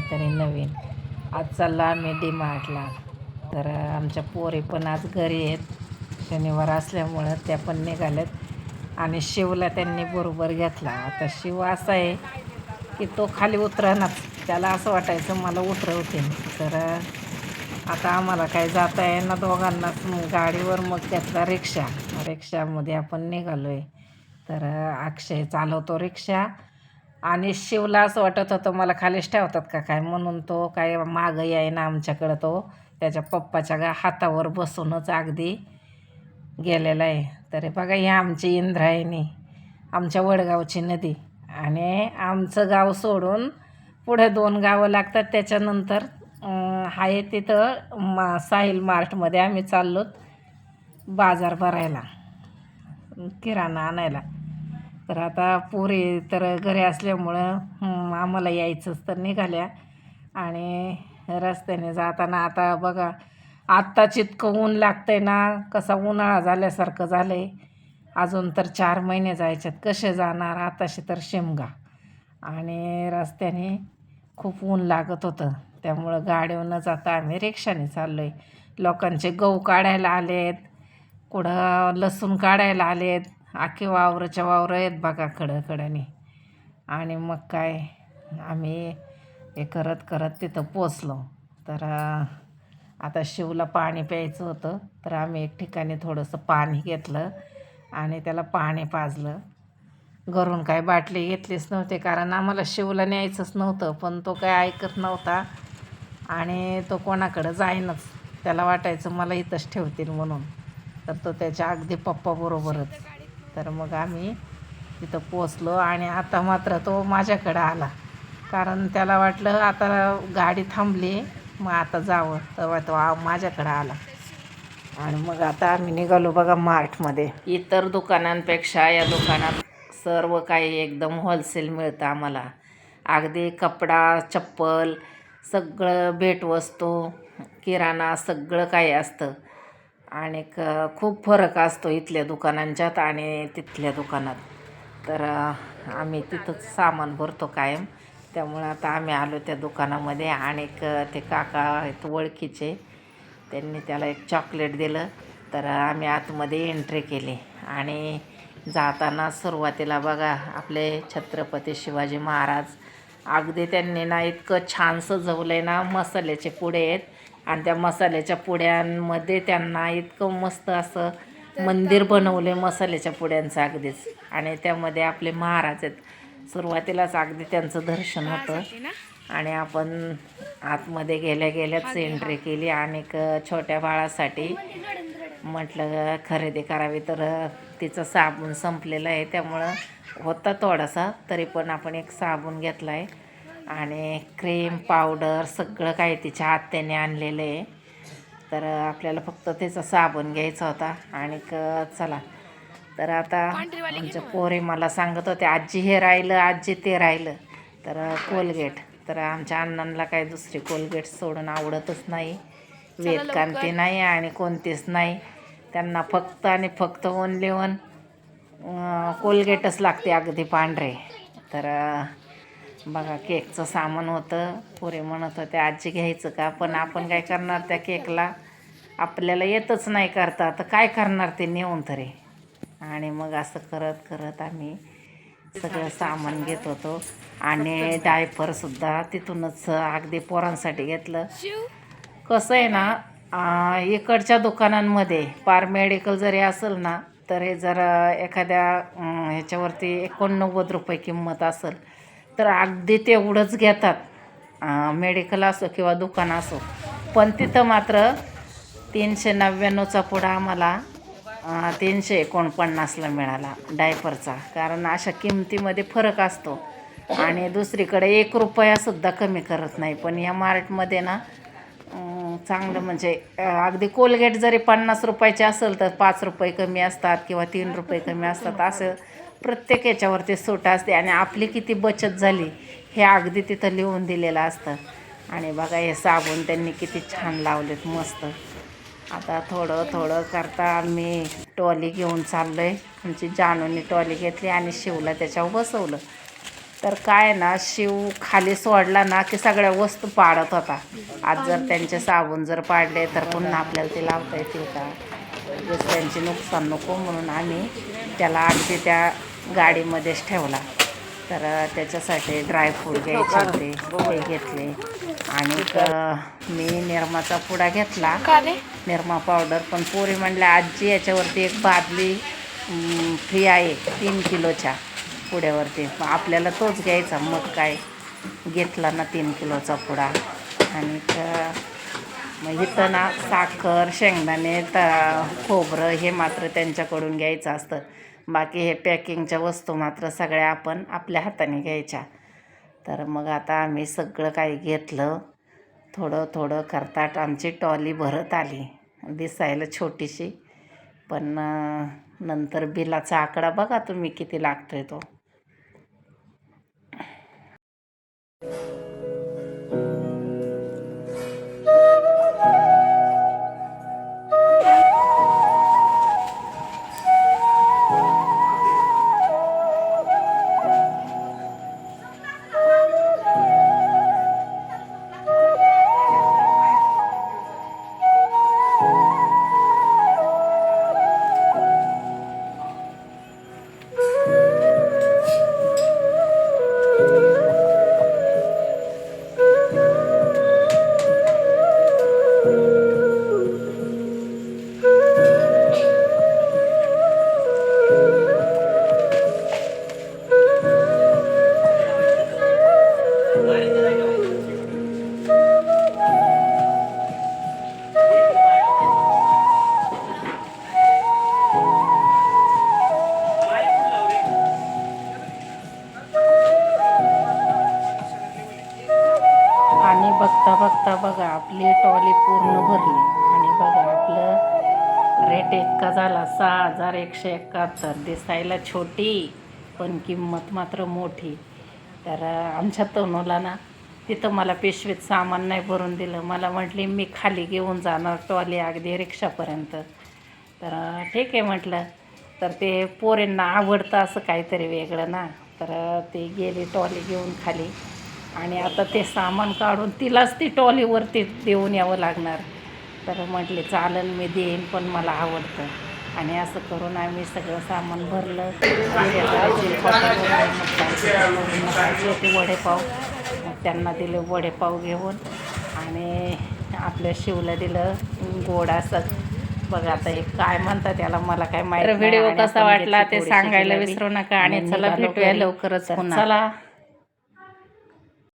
काहीतरी नवीन. आज चालला आम्ही डी मार्टला तर आमच्या पोरी पण आज घरी आहेत. शनिवार असल्यामुळं त्या पण निघाल्यात. आणि शिवला त्यांनी बरोबर घेतला. आता शिव असा आहे की तो खाली उतरणार त्याला असं वाटायचं मला उतरवते तर आता आम्हाला काय जाता येईना दोघांनाच. गाडीवर मग घेतला रिक्षा. रिक्षामध्ये आपण निघालो आहे तर अक्षय चालवतो रिक्षा. आणि शिवला असं वाटत होतं मला खालीच ठेवतात का काय? म्हणून तो काय मागं यायना आमच्याकडं तो. त्याच्या पप्पाच्या गा हातावर बसूनच अगदी गेलेला आहे. तरी बघा ही आमची इंद्रायणी आमच्या वडगावची नदी. आणि आमचं गाव सोडून पुढे दोन गावं लागतात. त्याच्यानंतर आहे तिथं मा साहिल मार्टमध्ये आम्ही चाललोत बाजार भरायला. किराणा आणायला. तर आता पुरी तर घरी असल्यामुळं आम्हाला यायचंच तर निघाल्या. आणि रस्त्याने जाताना आता बघा आत्ताच इतकं ऊन आहे ना कसा उन्हाळा झाल्यासारखं झालं आहे अजून तर चार महिने जायच्यात कसे जाणार आताशी तर शिमगा. आणि रस्त्याने खूप ऊन लागत होतं त्यामुळं गाडीवर न जाता आम्ही रिक्षाने चाललो आहे लोकांचे गहू काढायला आलेत कुठं लसूण काढायला आलेत. आखे वावरच्या वावरं आहेत बघा कडं आणि मग काय आम्ही हे करत करत तिथं पोचलो. तर आता शिवला पाणी प्यायचं होतं. तर आम्ही एक ठिकाणी थोडंसं पाणी घेतलं आणि त्याला पाणी पाजलं. घरून काय बाटली घेतलीच नव्हती कारण आम्हाला शिवला न्यायचंच नव्हतं पण तो काय ऐकत नव्हता. आणि तो कोणाकडं जाईनच. त्याला वाटायचं मला इथंच ठेवतील म्हणून. तर तो त्याच्या अगदी पप्पाबरोबरच. तर मग आम्ही तिथं पोचलो आणि आता मात्र तो माझ्याकडं आला. कारण त्याला वाटलं आता गाडी थांबली मग आता जावं. तेव्हा तो माझ्याकडं आला. आणि मग आता आम्ही निघालो बघा मार्टमध्ये. इतर दुकानांपेक्षा या दुकानात सर्व काही एकदम होलसेल मिळतं आम्हाला. अगदी कपडा चप्पल सगळं भेटवस्तू किराणा सगळं काही असतं. आणि क खूप फरक असतो इथल्या दुकानांच्यात आणि तिथल्या दुकानात. तर आम्ही तिथंच सामान भरतो कायम. त्यामुळं आता आम्ही आलो त्या दुकानामध्ये आणि ते काका आहेत ओळखीचे. त्यांनी त्याला एक चॉकलेट दिलं. तर आम्ही आतमध्ये एंट्री केली. आणि जाताना सुरुवातीला बघा आपले छत्रपती शिवाजी महाराज. अगदी त्यांनी ना इतकं छान सजवलं आहे ना मसाल्याचे पुडे आहेत. आणि त्या मसाल्याच्या पुड्यांमध्ये त्यांना इतकं मस्त असं मंदिर बनवले मसाल्याच्या पुड्यांचं अगदीच. आणि त्यामध्ये आपले महाराज आहेत. सुरुवातीलाच अगदी त्यांचं दर्शन होतं. आणि आपण आतमध्ये गेल्या गेल्याच एंट्री केली आणि एक छोट्या बाळासाठी म्हटलं खरेदी करावी. तर तिचं साबण संपलेलं आहे. त्यामुळं होता थोडासा तरी पण आपण एक साबण घेतला आहे आणि क्रीम पावडर सगळं काही तिच्या आत्याने आणलेलं आहे. तर आपल्याला फक्त त्याचा साबण घ्यायचा होता. आणि क चला. तर आता आमच्या पोरे मला सांगत होते आजी हे राहिलं आजी ते राहिलं. तर कोलगेट तर आमच्या अण्णांना काय दुसरी कोलगेट सोडून आवडतच नाही. वेदकांती नाही आणि कोणतीच नाही. त्यांना फक्त आणि फक्त ओनली वन कोलगेटच लागते अगदी पांढरे. तर बघा केकचं सामान होतं पुरे म्हणत होते आजी घ्यायचं का? पण आपण काय करणार त्या केकला? आपल्याला येतच नाही करता. तर काय करणार ते नेऊन तरी? आणि मग असं करत करत आम्ही सगळं सामान घेत होतो. आणि डायपरसुद्धा तिथूनच अगदी पोरांसाठी घेतलं. कसं आहे ना इकडच्या दुकानांमध्ये पार मेडिकल जरी असेल ना तर हे जर एखाद्या ह्याच्यावरती एकोणनव्वद रुपये किंमत असेल. तर अगदी तेवढंच घेतात. मेडिकल असो किंवा दुकान असो. पण तिथं मात्र तीनशे नव्याण्णवचा पुढा आम्हाला तीनशे एकोणपन्नासला मिळाला डायपरचा. कारण अशा किमतीमध्ये फरक असतो. आणि दुसरीकडे एक रुपयासुद्धा कमी करत नाही. पण या मार्टमध्ये ना चांगलं म्हणजे अगदी कोलगेट जरी पन्नास रुपयाचे असेल तर पाच रुपये कमी असतात किंवा तीन रुपये कमी असतात. असं प्रत्येक याच्यावरती सूट असते आणि आपली किती बचत झाली हे अगदी तिथं लिहून दिलेलं असतं. आणि बघा हे साबण त्यांनी किती छान लावलेत मस्त. आता थोडं थोडं करता आम्ही टॉली घेऊन चाललो आहे आमची जानूनी टॉली घेतली आणि शिवला त्याच्यावर बसवलं. तर काय ना शिव खाली सोडला ना की सगळ्या वस्तू पाडत होता. आज जर त्यांचे साबण जर पाडले तर पुन्हा आपल्याला ते लावता येतील का? त्यांचे नुकसान नको म्हणून आम्ही त्याला अगदी त्या गाडीमध्येच ठेवला. तर त्याच्यासाठी ड्रायफ्रूट घ्यायचे होते ते घेतले. आणि मी निरमाचा पुडा घेतला. निरमा पावडर पण पोरी म्हणल्या आजी याच्यावरती एक बादली फ्री आहे तीन किलोच्या पुड्यावरती. आपल्याला तोच घ्यायचा मग काय? घेतला ना तीन किलोचा पुडा. आणि मग इथं ना साखर शेंगदाणे त खोबरं हे मात्र त्यांच्याकडून घ्यायचं असतं. बाकी हे पॅकिंगच्या वस्तू मात्र सगळ्या आपण आपल्या हाताने घ्यायच्या. तर मग आता आम्ही सगळं काही घेतलं. थोडं थोडं करतात आमची टॉली भरत आली. दिसायला छोटीशी. पण नंतर बिलाचा आकडा बघा तुम्ही किती लागतोय तो. बघता बघता बघा आपली टॉली पूर्ण भरली. आणि बघा आपलं रेट इतका झाला सहा हजार एकशे एकाहत्तर. दिसायला छोटी पण किंमत मात्र मोठी. तर आमच्या तनूला ना तिथं मला पिशवीत सामान नाही भरून दिलं. मला म्हटली मी खाली घेऊन जाणार टॉली अगदी रिक्षापर्यंत. तर ठीक आहे म्हटलं. तर ते पोरींना आवडतं असं काहीतरी वेगळं ना. तर ते गेली टॉली घेऊन खाली. आणि आता ते सामान काढून तिलाच ती टॉलीवरती देऊन यावं लागणार. तर म्हटले चालेल मी देईन पण मला आवडतं. आणि असं करून आम्ही सगळं सामान भरलं. होते वडेपाव त्यांना दिले वडेपाव घेऊन आणि आपल्या शिवला दिलं गोड असं. बघा आता हे काय म्हणतात त्याला मला काय माहिती व्हिडिओ कसा वाटला ते सांगायला विसरू नका आणि चला भेटूया लवकरच चला.